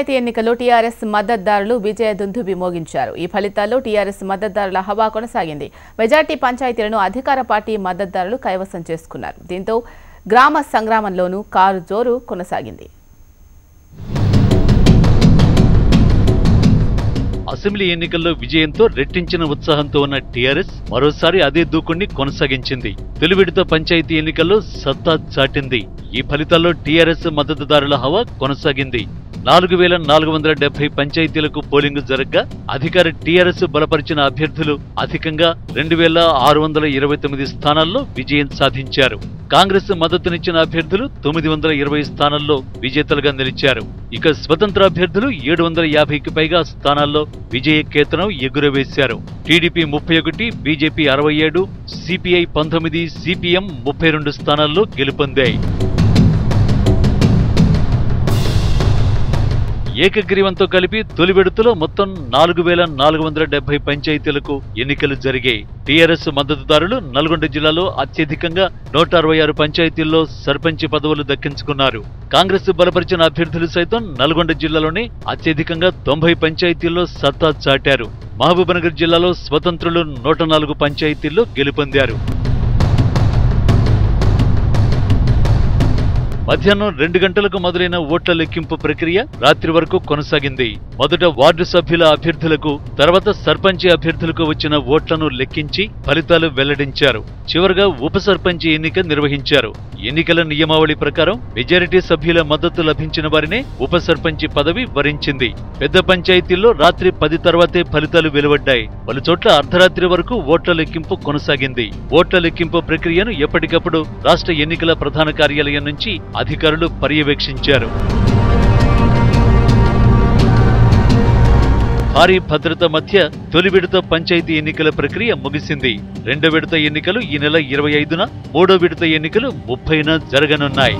పంచాయతీ ఎన్నికల్లో టీఆర్ఎస్ మద్దతుదారులు విజయ దుందుబి మోగించారు ఈ ఫలితాల్లో టీఆర్ఎస్ మద్దతుదారుల హవా కొనసాగింది. మెజార్టీ పంచాయతీలను అధికార పార్టీ మద్దతుదారులు కైవసం చేసుకున్నారు. దీంతో గ్రామ సంగ్రామంలోనూ కారు జోరు కొనసాగింది. అసెంబ్లీ ఎన్నికల్లో విజయంతో రెట్టించిన ఉత్సాహంతో ఉన్న టీఆర్ఎస్ మరోసారి అదే దూకుణ్ణి కొనసాగించింది. తొలి విడత పంచాయతీ ఎన్నికల్లో సత్తా చాటింది. ఈ ఫలితాల్లో టీఆర్ఎస్ మద్దతుదారుల హవా కొనసాగింది. నాలుగు వేల నాలుగు వందల డెబ్బై పంచాయతీలకు పోలింగ్ జరగ్గా అధికార టీఆర్ఎస్ బలపరిచిన అభ్యర్థులు అధికంగా రెండు వేల ఆరు వందల ఇరవై తొమ్మిది స్థానాల్లో విజయం సాధించారు. కాంగ్రెస్ మద్దతునిచ్చిన అభ్యర్థులు తొమ్మిది వందల ఇరవై స్థానాల్లో విజేతలుగా నిలిచారు. ఇక స్వతంత్ర అభ్యర్థులు ఏడు వందల యాభైకి పైగా స్థానాల్లో విజయ కేతనం ఎగురవేశారు. టీడీపీ ముప్పై ఒకటి బీజేపీ అరవై ఏడు సిపిఐ పంతొమ్మిది సిపిఎం ముప్పై రెండు స్థానాల్లో గెలుపొందాయి. ఏకగ్రీవంతో కలిపి తొలి విడతలో మొత్తం నాలుగు వేల నాలుగు వందల డెబ్బై పంచాయతీలకు ఎన్నికలు జరిగాయి. టీఆర్ఎస్ మద్దతుదారులు నల్గొండ జిల్లాలో అత్యధికంగా నూట అరవై ఆరు పంచాయతీల్లో సర్పంచ్ పదవులు దక్కించుకున్నారు. కాంగ్రెస్ బలపరిచిన అభ్యర్థులు సైతం నల్గొండ జిల్లాలోనే అత్యధికంగా తొంభై పంచాయతీల్లో సత్తా చాటారు. మహబూబ్నగర్ జిల్లాలో స్వతంత్రులు నూట నాలుగు పంచాయతీల్లో గెలుపొందారు. మధ్యాహ్నం రెండు గంటలకు మొదలైన ఓట్ల లెక్కింపు ప్రక్రియ రాత్రి వరకు కొనసాగింది. మొదట వార్డు సభ్యుల అభ్యర్థులకు తర్వాత సర్పంచి అభ్యర్థులకు వచ్చిన ఓట్లను లెక్కించి ఫలితాలు వెల్లడించారు. చివరగా ఉప సర్పంచి ఎన్నిక నిర్వహించారు. ఎన్నికల నియమావళి ప్రకారం మెజారిటీ సభ్యుల మద్దతు లభించిన వారినే ఉప సర్పంచి పదవి వరించింది. పెద్ద పంచాయతీల్లో రాత్రి పది తర్వాతే ఫలితాలు వెలువడ్డాయి. పలుచోట్ల అర్ధరాత్రి వరకు ఓట్ల లెక్కింపు కొనసాగింది. ఓట్ల లెక్కింపు ప్రక్రియను ఎప్పటికప్పుడు రాష్ట్ర ఎన్నికల ప్రధాన కార్యాలయం నుంచి అధికారులు పర్యవేక్షించారు. భారీ భద్రత మధ్య తొలి విడత పంచాయతీ ఎన్నికల ప్రక్రియ ముగిసింది. రెండో విడత ఎన్నికలు ఈ నెల ఇరవై ఐదున మూడో విడత ఎన్నికలు ముప్పైన జరగనున్నాయి.